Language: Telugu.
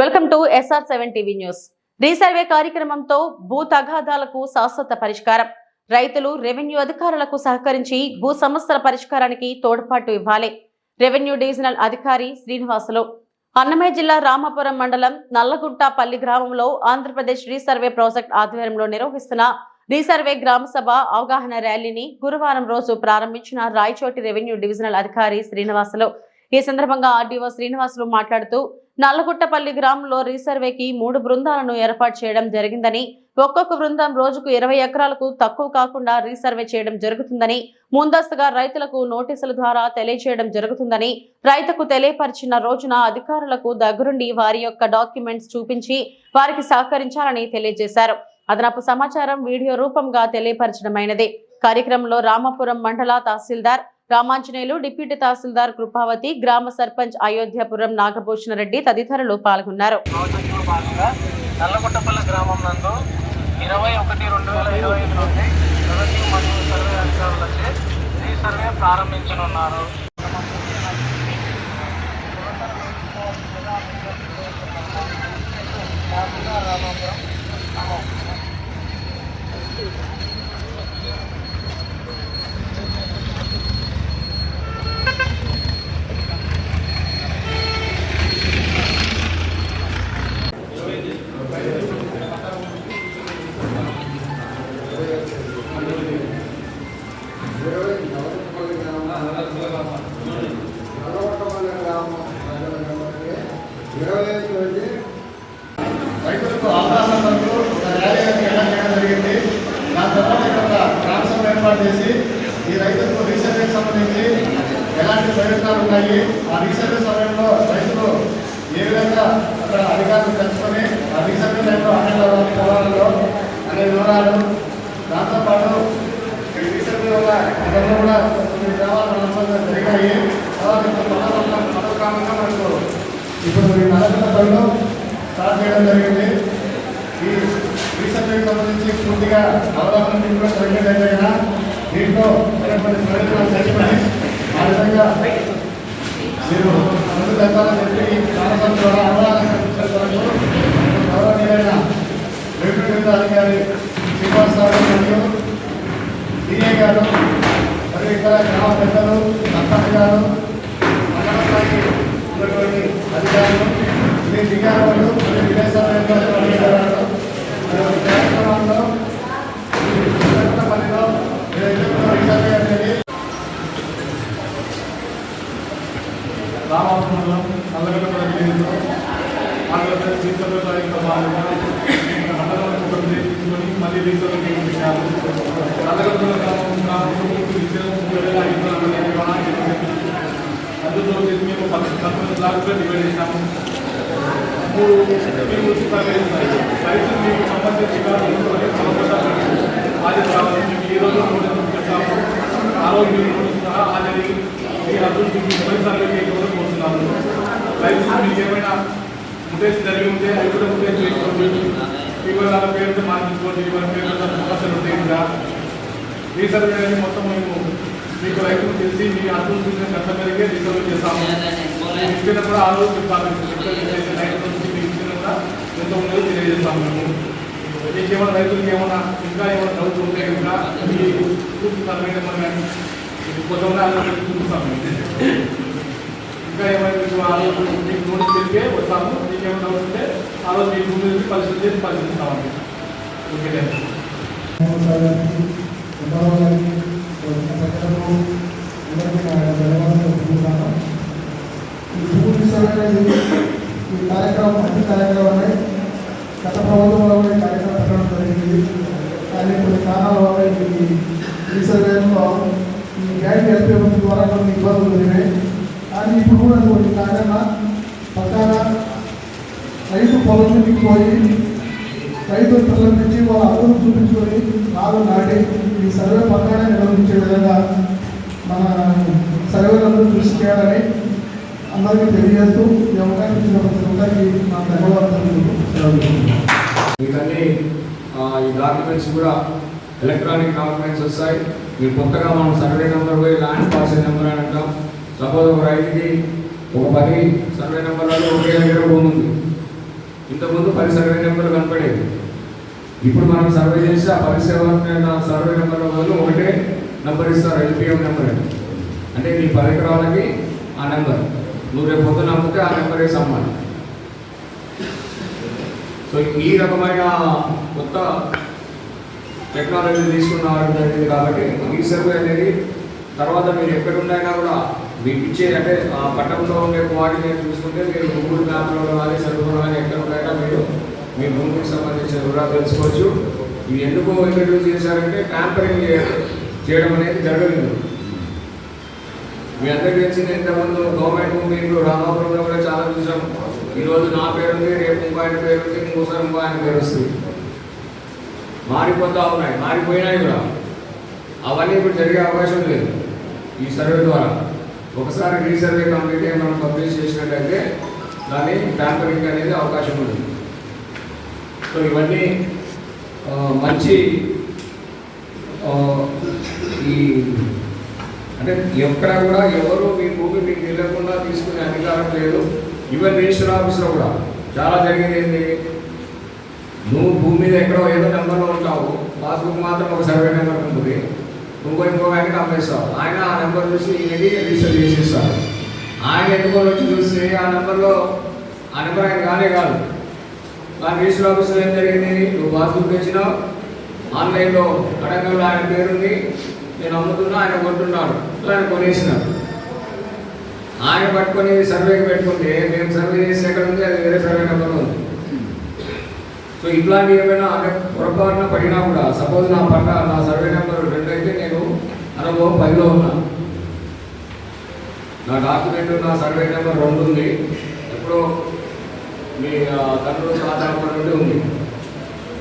Welcome to SR seven TV news resurvey కార్యక్రమంతో భూ తగాదాలకు శాశ్వత పరిష్కారం. రైతులు రెవెన్యూ అధికారులకు సహకరించి భూ సమస్యల పరిష్కారానికి తోడ్పాటు ఇవ్వాలి. రెవెన్యూ డివిజనల్ అధికారి శ్రీనివాసులు. అన్నమయ్య జిల్లా రామాపురం మండలం నల్లగుంట పల్లి గ్రామంలో ఆంధ్రప్రదేశ్ రీసర్వే ప్రాజెక్ట్ ఆధ్వర్యంలో నిర్వహిస్తున్న రీసర్వే గ్రామ సభ అవగాహన ర్యాలీని గురువారం రోజు ప్రారంభించిన రాయచోటి రెవెన్యూ డివిజనల్ అధికారి శ్రీనివాసులు. ఈ సందర్భంగా ఆర్డీఓ శ్రీనివాసులు మాట్లాడుతూ నల్లగుట్టపల్లి గ్రామంలో రీసర్వేకి మూడు బృందాలను ఏర్పాటు చేయడం జరిగిందని ఒక్కొక్క బృందం రోజుకు ఇరవై ఎకరాలకు తక్కువ కాకుండా రీసర్వే చేయడం జరుగుతుందని ముందస్తుగా రైతులకు నోటీసుల ద్వారా తెలియజేయడం జరుగుతుందని రైతుకు తెలియపరిచిన రోజున అధికారులకు దగ్గరుండి వారి యొక్క డాక్యుమెంట్స్ చూపించి వారికి సహకరించాలని తెలియజేశారు. అదనపు సమాచారం వీడియో రూపంగా తెలియపరచడమైనది. కార్యక్రమంలో రామాపురం మండల తహసీల్దార్ రామాంజనేయులు డిప్యూటీ తహసీల్దార్ కృపావతి గ్రామ సర్పంచ్ అయోధ్యపురం నాగభూషణ రెడ్డి తదితరులు పాల్గొన్నారు. నల్లగొట్టపల్లి గ్రామం నందు ఇరవై ఒకటి రెండు వేల ఇరవై ఐదు నుండి రెవెన్యూ మరియు సర్వే అధికారులచే ప్రారంభించనున్నారు. చేసి ఈ రైతులకు రీసర్వేకి సంబంధించి ఎలాంటి ప్రయోజనాలు ఉన్నాయి? ఆ రీసర్వే సమయంలో రైతులు ఏ విధంగా అక్కడ అధికారులు తెలుసుకొని ఆ రీసర్వే టైంలో అటెండ్ పొలాలలో అనే వివరాలు దాంతోపాటు ఈ రీసర్వే వల్ల గతంలో కూడా కొన్ని గ్రామాలు జరిగాయి. తర్వాత మరో మరో మనకు ఇప్పుడు ఈ నలభై స్టార్ట్ చేయడం జరిగింది. ఈ రీసెర్చ్కి సంబంధించి పూర్తిగా అవగాహన కూడా జరిగేదైతే కదా దీంట్లో ఉన్నటువంటి ప్రయోజనాలు తెలుసుకొని ఆ విధంగా మీరు ముందు పెద్దాలని చెప్పి సంవత్సరం ద్వారా అవగాహన కల్పించే వరకు గౌరవనీయులైన అధికారి శ్రీనివాస్ మరియు డిఏ గారు మరియు ఇతర గ్రామ పెద్దలు సర్పంచ్ గారు మండల స్థాయి ఉన్నటువంటి అధికారులు ఇది దిగారు మరియు విదేశాలు కార్యక్రమంలో పనిలో రీసర్వే అనేది రామాపురంలో నల్లగొండ జిల్లాలో ఆంధ్రప్రదేశ్ రీసర్వే ప్రాజెక్టులో భాగంగా మండలంలో ఒక విలేజ్ తీసుకొని మళ్ళీ రీసర్వే చేయించారు నల్లగొండ గ్రామం గ్రామంలో విద్యను మూడు వేల ఐదు వందల మంది నిర్వహణ చేసింది అందులో మేము పది పంతొమ్మిది బ్లాక్స్లో డివైడ్ చేశాము మూడు రైతులు మీకు సంబంధించి హాజరు కావాలి మీకు ఈ రోజు ఆ రోజు మీరు సహా హాజరీ మీ అభివృద్ధికి కోరుతున్నాను రైతులు మీకు ఏమైనా ఉద్దేశం జరిగి ఉంటే అవి కూడా ఉద్దేశం చేసుకోండి మీ వాళ్ళ పేరుతో మార్చుకోండి వాళ్ళ పేరుతో సమస్యలు ఉంటాయి రీసర్వ్ రీసర్వే అనేది మొత్తం మేము మీకు రైతులు తెలిసి మీ అభివృద్ధి కష్టపడికే రీసర్వే చేస్తాము. ఇచ్చిన కూడా ఆ రోజు చెప్తాము రైతు నుంచి మీకు ఇచ్చిన కూడా ఎంత ఉన్నదో తెలియజేస్తాము మేము. మీకు ఏమైనా రైతులకి ఏమైనా ఇంకా ఏమైనా డౌట్ ఉంటే ఇంకా మీ పూర్తి సర్వే నెంబర్ కానీ ఆలోచన చూపిస్తాము. ఇంకా ఏమైనా మీకు ఆ రోజు మీకు నోటీస్ తెలిపే వస్తాము మీకు ఏమైనా డౌట్ ఉంటే ఆ రోజు మీ ముందు నుంచి పరిశీలన చేసి పరిశీలిస్తామండి ఓకే థ్యాంక్ యూ ఈ కార్యక్రమం మంచి కార్యక్రమమే గత ప్రభుత్వంలో కూడా ఈ కార్యక్రమం పెట్టడం జరిగింది కానీ కొన్ని కారణాల వల్ల ఈ ఈ సర్వేలో ఈ గ్యాస్ ఎల్పీ ద్వారా కొన్ని ఇబ్బందులు జరిగాయి కానీ ఇప్పుడు కూడా కొన్ని కారణ పక్కన రైతు పొలం మీదకి పోయి రైతు నుంచి వాళ్ళ అదును చూపించుకొని నాలుగు నాటి ఈ సర్వే పక్కనే నిర్వహించే విధంగా మన సర్వేలందరూ కృషి చేయాలని అందరికీ తెలియజేస్తూ ఈ అవకాశం ఇచ్చిన ప్రతి ఒక్కరికి నా ధన్యవాదాలు ఎందుకంటే ఈ డాక్యుమెంట్స్ కూడా ఎలక్ట్రానిక్ డాక్యుమెంట్స్ వస్తాయి. మీరు కొత్తగా మనం సర్వే నెంబర్ పోయి ల్యాండ్ పార్సల్ నెంబర్ అని అంటాం. సపోజ్ ఒక రైతుకి ఒక పది సర్వే నెంబర్లలో ఒకే దగ్గర భూమి ఉంది ఇంతకుముందు పది సర్వే నెంబర్లు కనపడేది ఇప్పుడు మనం సర్వే చేసి ఆ పరిసేవ సర్వే నెంబర్ బదులు ఒకటే నెంబర్ ఇస్తారు ఎల్పిఎం నెంబర్ అంటే మీ పరికరాలకి ఆ నెంబర్. నువ్వు రేపు పొద్దున అమ్మితే ఆ నెంబరే సమ్మానం సో ఈ రకమైన కొత్త టెక్నాలజీ తీసుకున్న జరిగింది కాబట్టి ఈ సర్వే అనేది తర్వాత మీరు ఎక్కడున్నైనా కూడా మీకు ఇచ్చే అంటే ఆ పట్టణంలో ఉండే వాటిని చూసుకుంటే మీరు గుంగూరు గ్రామంలో కానీ సర్వేలో కానీ ఎక్కడ ఉన్నాయో మీరు మీ భూమికి సంబంధించిన వివరాలు తెలుసుకోవచ్చు. ఇవి ఎందుకు ఇంట్రడ్యూస్ చేశారంటే ట్యాంపరింగ్ చేయడం అనేది జరగలేదు. మీ అందరికీ తెలిసింది ఇంతకుముందు గవర్నమెంట్ భూమి రామాపురంలో కూడా చాలా చూసాం. ఈరోజు నా పేరు ఉంది రేపు ఇంకో ఆయన పేరు ఉంది ఇంకోసారి ఇంకో ఆయన పేరు వస్తుంది. మారిపోతూ ఉన్నాయి మారిపోయినాయి కూడా. అవన్నీ ఇప్పుడు జరిగే అవకాశం లేదు ఈ సర్వే ద్వారా. ఒకసారి రీసర్వే కంప్లీట్ అయ్యి మనం పబ్లిష్ చేసినట్టయితే దాని ట్యాంపరింగ్ అనేది అవకాశం ఉంది. సో ఇవన్నీ మంచి ఈ అంటే ఎక్కడ కూడా ఎవరు మీ భూమి మీకు తెలియకుండా తీసుకునే అధికారం లేదు. ఈవెన్ రిజిస్టర్ ఆఫీస్లో కూడా చాలా జరిగింది ఏంటి నువ్వు భూమి మీద ఎక్కడో ఏదో నెంబర్లో ఉంటావు పాస్బుక్ మాత్రం ఒక సర్వే నెంబర్ ఉంటుంది. ఇంకో ఇంకో ఆయనకి అమ్మేస్తాం ఆయన ఆ నెంబర్ చూసి ఈయనకి రిజిస్టర్ చేసేస్తారు ఆయన ఎన్నుకొని వచ్చి చూస్తే ఆ నెంబర్లో ఆ నెంబర్ ఆయన కానే కాదు. కానీ రిజిస్టర్ ఆఫీస్లో ఏం జరిగింది? నువ్వు పాస్బుక్ తెచ్చినావు ఆన్లైన్లో అడగంలో ఆయన పేరుంది. నేను అమ్ముతున్నా ఆయన కొంటున్నాడు. ఆయన కొనేసినాడు. ఆయన పట్టుకొని సర్వేకి పెట్టుకుంటే మేము సర్వే చేసి ఎక్కడ ఉంది? అది వేరే సర్వే నెంబర్ ఉంది. సో ఇట్లాంటి ఏమైనా అంటే పొరపాటున పడినా కూడా సపోజ్ నా పట్ల నా సర్వే నెంబర్ రెండు అయితే నేను అనుభవం పదిలో ఉన్నా. నా డాక్యుమెంట్ నా సర్వే నెంబర్ రెండు ఉంది. ఎప్పుడో మీ తండ్రి ఆధారం ఉంది.